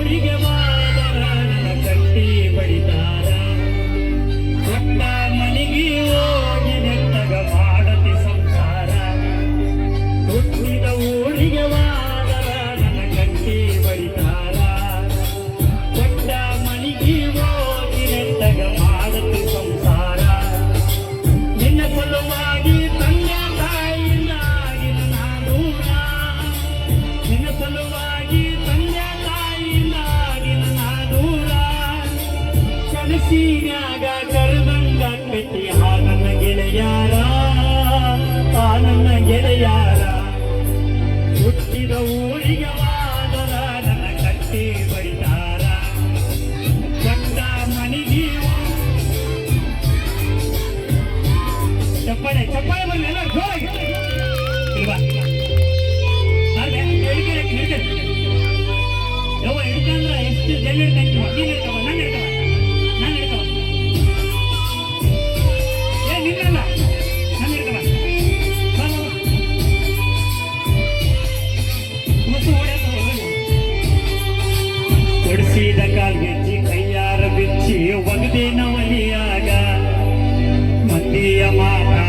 ಕೊಡಿಗೆ ಮನಸ್ಸಿನಾಗ ಕರಬಂದ ಕಟ್ಟಿ ಆ ನನ್ನ ಗೆಳೆಯಾರ ಆ ಗೆಳೆಯಾರ. ಹುಟ್ಟಿದ ಊರಿಗೆ ವಾದರ ನನ್ನ ಕಟ್ಟಿ ಬಡಿದಾರ. ಕಂಡ ಮನೆಗೆ ಚಪ್ಪಳೆ ಚಪ್ಪಳೆ ಬಂದ ಎಲ್ಲ ಜೋರಾಗಿ. ಕೊಡಿಸಿದ ಕಾಲ್ಗೆಜ್ಜಿ ಕೈಯಾರ ಬಿಚ್ಚಿ ಒಗದಿನ ಒಲಿಯಾಗ ಮಂದಿಯ ಮಾತ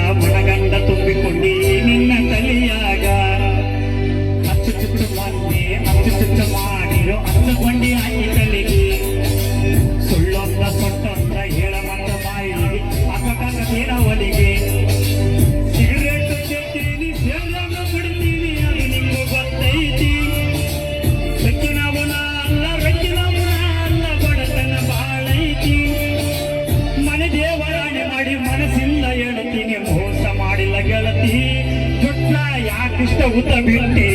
ಯಾಕಿಷ್ಟ ಉತ್ತ ಬಿಟ್ಟಿ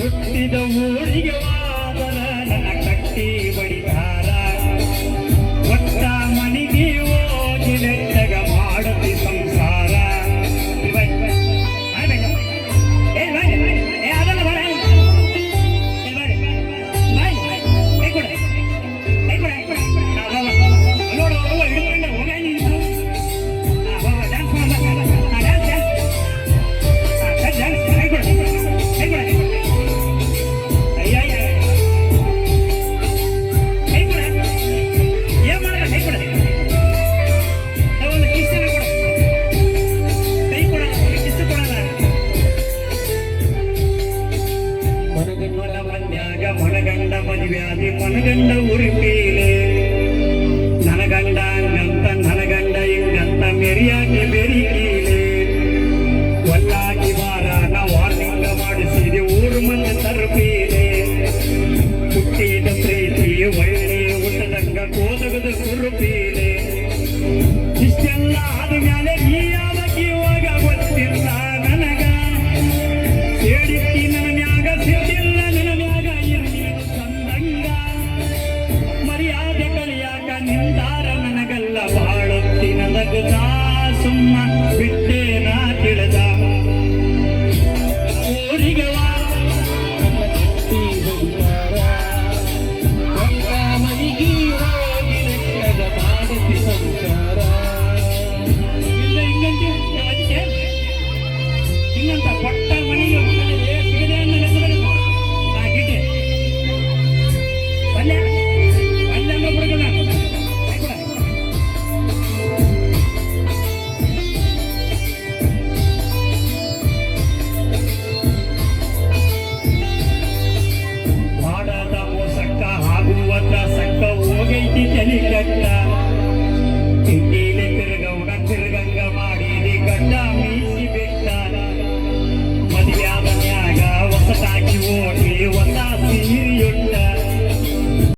ಹುಟ್ಟಿದ ಊರಿಗೆ ವಾದನ ವ್ಯಾಧಿ ಮನಗಂಡ ಉರಿಪೀಲೆ ನನಗಂಡ ಹಂಗಂತ ನನಗಂಡ ಹಿಂಗಂತ ಮೆರಿಯಾಗಿ ಬೆರಿಕೀಲೆ ಒಲ್ಲಾಗಿ ವಾರ ನಾ ವಾರ್ನಿಂಗ ಮಾಡಿಸಿದೆ ಊರು ಮಂದಿ ತರುಪೀಲೆ. ಹುಟ್ಟಿದ ಪ್ರೀತಿ ಒಳ್ಳೆ ಊಟದಂಗ ಕೋದಗದ ಸುರುಪೀಲೆ. ಇಷ್ಟೆಲ್ಲ ಆದ ಮೇಲೆ ನೀಯ ನಿಂದಾರ ನನಗಲ್ಲ ಬಾಳೊತ್ತಿನ ನನಗುತ್ತಾ ಸುಮ್ಮ ಬಿಟ್ಟು